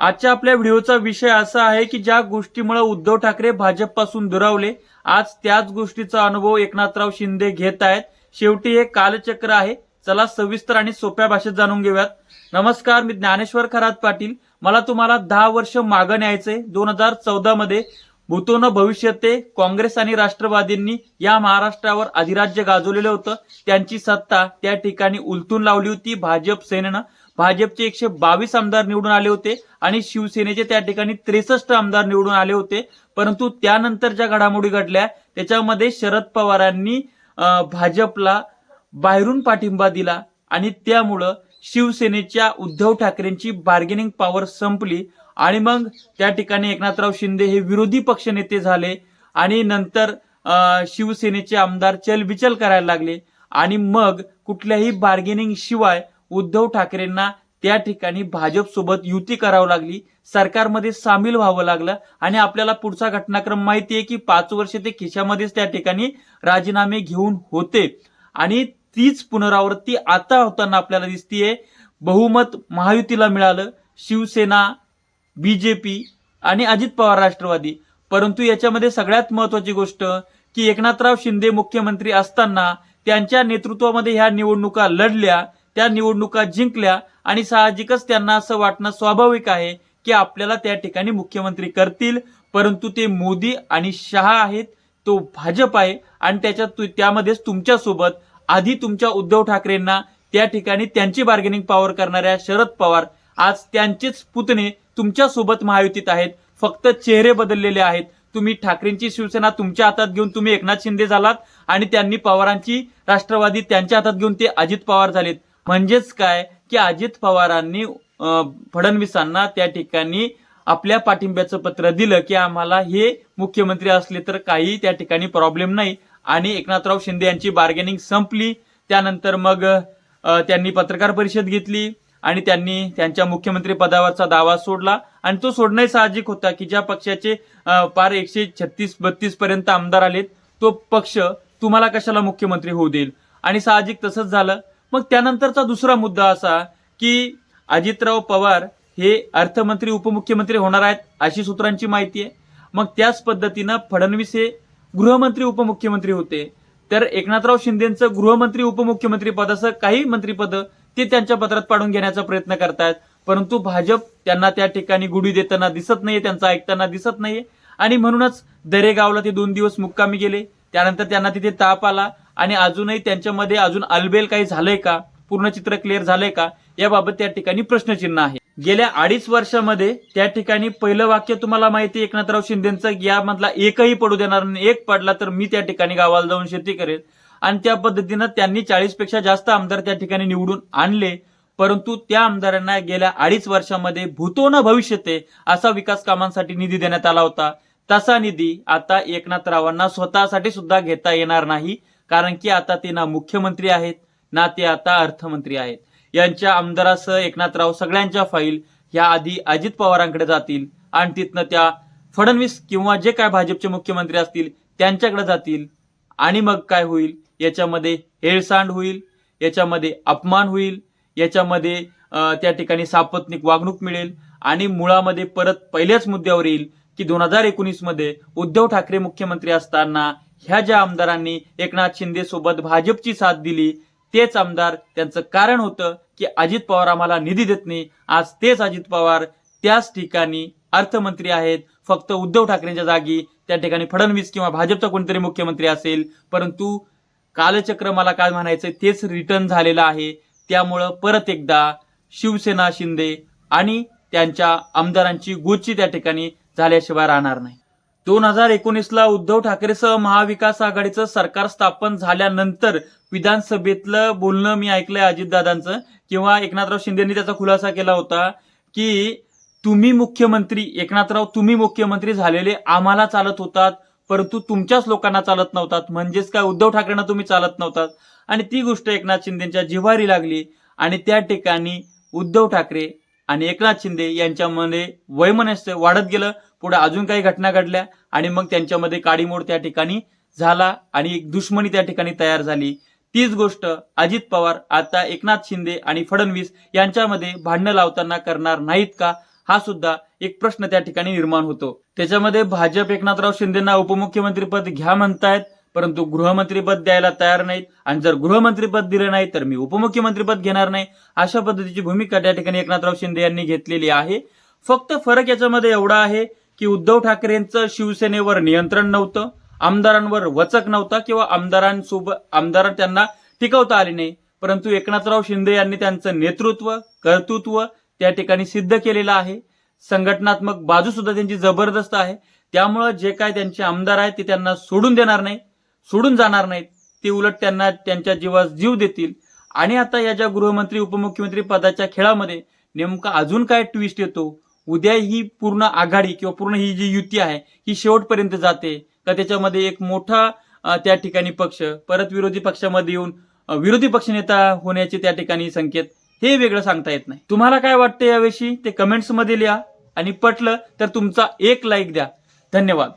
आजच्या आपल्या व्हिडिओचा विषय असा आहे की ज्या गोष्टीमुळे उद्धव ठाकरे भाजपपासून दुरावले आज त्याच गोष्टीचा अनुभव एकनाथराव शिंदे घेत आहेत. शेवटी हे कालचक्र आहे. चला सविस्तर आणि सोप्या भाषेत जाणून घेऊयात. नमस्कार मी ज्ञानेश्वर खरात पाटील. मला तुम्हाला दहा वर्ष मागं न्यायचंय दोन हजार चौदा मध्ये भूतोन भविष्यते काँग्रेस आणि राष्ट्रवादींनी या महाराष्ट्रावर अधिराज्य गाजवलेलं होतं. त्यांची सत्ता त्या ठिकाणी उलटून लावली होती. भाजप सेनेनं भाजपचे एकशे बावीस आमदार निवडून आले होते आणि शिवसेनेचे त्या ठिकाणी त्रेसष्ट आमदार निवडून आले होते. परंतु त्यानंतर ज्या घडामोडी घडल्या त्याच्यामध्ये शरद पवारांनी भाजपला बाहेरून पाठिंबा दिला आणि त्यामुळं शिवसेनेच्या उद्धव ठाकरेंची बार्गेनिंग पॉवर संपली आणि मग त्या ठिकाणी एकनाथराव शिंदे हे विरोधी पक्षनेते झाले आणि नंतर शिवसेनेचे आमदार चलबिचल करायला लागले आणि मग कुठल्याही बार्गेनिंग शिवाय उद्धव ठाकरेंना त्या ठिकाणी भाजप सोबत युती करावी लागली. सरकारमध्ये सामील व्हावं लागलं. आणि आपल्याला पुढचा घटनाक्रम माहिती आहे की पाच वर्ष ते खिशामध्येच त्या ठिकाणी राजीनामे घेऊन होते. आणि तीच पुनरावृत्ती आता होताना आपल्याला दिसतीये. बहुमत महायुतीला मिळालं. शिवसेना बीजेपी आणि अजित पवार राष्ट्रवादी. परंतु याच्यामध्ये सगळ्यात महत्वाची गोष्ट की एकनाथराव शिंदे मुख्यमंत्री असताना त्यांच्या नेतृत्वामध्ये ह्या निवडणुका लढल्या. त्या निवडणुका जिंकल्या आणि साहजिकच त्यांना असं वाटणं स्वाभाविक आहे की आपल्याला त्या ठिकाणी मुख्यमंत्री करतील. परंतु ते मोदी आणि शहा आहेत तो भाजप आहे आणि त्याच्यात तु- त्यामध्येच तुमच्यासोबत आधी तुमच्या उद्धव ठाकरेंना त्या ठिकाणी त्यांची बार्गेनिंग पॉवर करणाऱ्या शरद पवार आज त्यांचेच पुतणे तुमच्यासोबत महायुतीत आहेत फक्त चेहरे बदललेले आहेत. तुम्ही ठाकरेंची शिवसेना तुमच्या हातात घेऊन तुम्ही एकनाथ शिंदे झालात आणि त्यांनी पवारांची राष्ट्रवादी त्यांच्या हातात घेऊन ते अजित पवार झालेत. म्हणजेच काय? की अजित पवारांनी फडणवीसांना त्या ठिकाणी आपल्या पाठिंब्याचं पत्र दिलं की आम्हाला हे मुख्यमंत्री असले तर काही त्या ठिकाणी प्रॉब्लेम नाही. आणि एकनाथराव शिंदे यांची बार्गेनिंग संपली. त्यानंतर मग त्यांनी पत्रकार परिषद घेतली आणि त्यांनी त्यांच्या मुख्यमंत्री पदावरचा दावा सोडला. आणि तो सोडणंही साहजिक होता की ज्या पक्षाचे पार एकशे छत्तीस बत्तीस पर्यंत आमदार आलेत तो पक्ष तुम्हाला कशाला मुख्यमंत्री होऊ देईल? आणि साहजिक तसंच झालं. मग त्यानंतरचा दुसरा मुद्दा असा की अजितराव पवार हे अर्थमंत्री उपमुख्यमंत्री होणार आहेत अशी सूत्रांची माहिती आहे. मग त्याच पद्धतीनं फडणवीस हे गृहमंत्री उपमुख्यमंत्री होते. तर एकनाथराव शिंदेचं गृहमंत्री उपमुख्यमंत्री पदाचं काही मंत्रीपद ते त्यांच्या पत्रात पाडून घेण्याचा प्रयत्न करतायत परंतु भाजप त्यांना त्या ठिकाणी गुढी देताना दिसत नाहीये त्यांचा ऐकताना दिसत नाहीये. आणि म्हणूनच दरेगावला ते दोन दिवस मुक्कामी गेले. त्यानंतर त्यांना तिथे ताप आला आणि अजूनही त्यांच्यामध्ये अजून अलबेल काही झालंय का? पूर्ण चित्र क्लिअर झालंय का? याबाबत त्या ठिकाणी प्रश्नचिन्ह आहे. गेल्या अडीच वर्षामध्ये त्या ठिकाणी पहिलं वाक्य तुम्हाला माहिती एकनाथराव शिंदेचं यामधला एकही पडू देणार नाही. एक पडला तर मी त्या ठिकाणी गावाला जाऊन शेती करेल. आणि त्या पद्धतीनं त्यांनी चाळीसपेक्षा जास्त आमदार त्या ठिकाणी निवडून आणले. परंतु त्या आमदारांना गेल्या अडीच वर्षामध्ये भूतो न भविष्यते असा विकास कामांसाठी निधी देण्यात आला होता. तसा निधी आता एकनाथरावांना स्वतःसाठी सुद्धा घेता येणार नाही कारण की आता ते ना मुख्यमंत्री आहेत ना ते आता अर्थमंत्री आहेत. यांच्या आमदारासह एकनाथराव सगळ्यांच्या फाईल ह्या आधी अजित पवारांकडे जातील आणि तिथनं त्या फडणवीस किंवा जे काय भाजपचे मुख्यमंत्री असतील त्यांच्याकडे जातील. आणि मग काय होईल? याच्यामध्ये हेळसांड होईल याच्यामध्ये अपमान होईल याच्यामध्ये त्या ठिकाणी सापत्निक वागणूक मिळेल आणि मुळामध्ये परत पहिल्याच मुद्द्यावर येईल की दोन हजार एकोणीसमध्ये उद्धव ठाकरे मुख्यमंत्री असताना ह्या ज्या आमदारांनी एकनाथ शिंदे सोबत भाजपची साथ दिली तेच आमदार त्यांचं कारण होतं की अजित पवार आम्हाला निधी देत नाही. आज तेच अजित पवार त्याच ठिकाणी अर्थमंत्री आहेत. फक्त उद्धव ठाकरेंच्या जागी त्या ठिकाणी फडणवीस किंवा भाजपचा कोणतरी मुख्यमंत्री असेल. परंतु कालचक्र मला काय म्हणायचं तेच रिटर्न झालेलं आहे. त्यामुळं परत एकदा शिवसेना शिंदे आणि त्यांच्या आमदारांची गोची त्या ठिकाणी झाल्याशिवाय राहणार नाही. दोन हजार एकोणीसला उद्धव ठाकरेसह महाविकास आघाडीचं सरकार स्थापन झाल्यानंतर विधानसभेतलं बोलणं मी ऐकलंय अजितदादांचं किंवा एकनाथराव शिंदेनी त्याचा खुलासा केला होता की तुम्ही मुख्यमंत्री एकनाथराव तुम्ही मुख्यमंत्री झालेले आम्हाला चालत होतात परंतु तुमच्याच लोकांना चालत नव्हतात म्हणजेच काय उद्धव ठाकरेंना तुम्ही चालत नव्हतात. आणि ती गोष्ट एकनाथ शिंदेच्या जिव्हारी लागली आणि त्या ठिकाणी उद्धव ठाकरे आणि एकनाथ शिंदे यांच्यामध्ये वैमनस्य वाढत गेलं. पुढे अजून काही घटना घडल्या आणि मग त्यांच्यामध्ये काडीमोड त्या ठिकाणी झाला आणि एक दुश्मनी त्या ठिकाणी तयार झाली. तीच गोष्ट अजित पवार आता एकनाथ शिंदे आणि फडणवीस यांच्यामध्ये भांडणं लावताना करणार नाहीत का? हा सुद्धा एक प्रश्न त्या ठिकाणी निर्माण होतो. त्याच्यामध्ये भाजप एकनाथराव शिंदेना उपमुख्यमंत्रीपद घ्या म्हणतायत. परंतु गृहमंत्रीपद द्यायला तयार नाहीत. आणि जर गृहमंत्रीपद दिलं नाही तर मी उपमुख्यमंत्रीपद घेणार नाही. अशा पद्धतीची भूमिका त्या ठिकाणी एकनाथराव शिंदे यांनी घेतलेली आहे. फक्त फरक याच्यामध्ये एवढा आहे की उद्धव ठाकरेंचं शिवसेनेवर नियंत्रण नव्हतं. आमदारांवर वचक नव्हता किंवा आमदारांसोबत आमदार त्यांना टिकवता आले नाही. परंतु एकनाथराव शिंदे यांनी त्यांचं नेतृत्व कर्तृत्व त्या ठिकाणी सिद्ध केलेलं आहे. संघटनात्मक बाजू सुद्धा त्यांची जबरदस्त आहे. त्यामुळं जे काय त्यांचे आमदार आहेत ते त्यांना सोडून देणार नाही. सोडून जाणार नाहीत. ते उलट त्यांना त्यांच्या जीवास जीव देतील. आणि आता या ज्या गृहमंत्री उपमुख्यमंत्री पदाच्या खेळामध्ये नेमका अजून काय ट्विस्ट येतो? उद्या ही पूर्ण आघाडी किंवा पूर्ण ही जी युती आहे ही शेवटपर्यंत जाते का त्याच्यामध्ये एक मोठा त्या ठिकाणी पक्ष परत विरोधी पक्षामध्ये येऊन विरोधी पक्षनेता होण्याचे त्या ठिकाणी संकेत हे वेगळं सांगता येत नाही. तुम्हाला काय वाटतं याविषयी? ते कमेंट्समध्ये लिहा. आणि पटलं तर तुमचा एक लाईक द्या. धन्यवाद.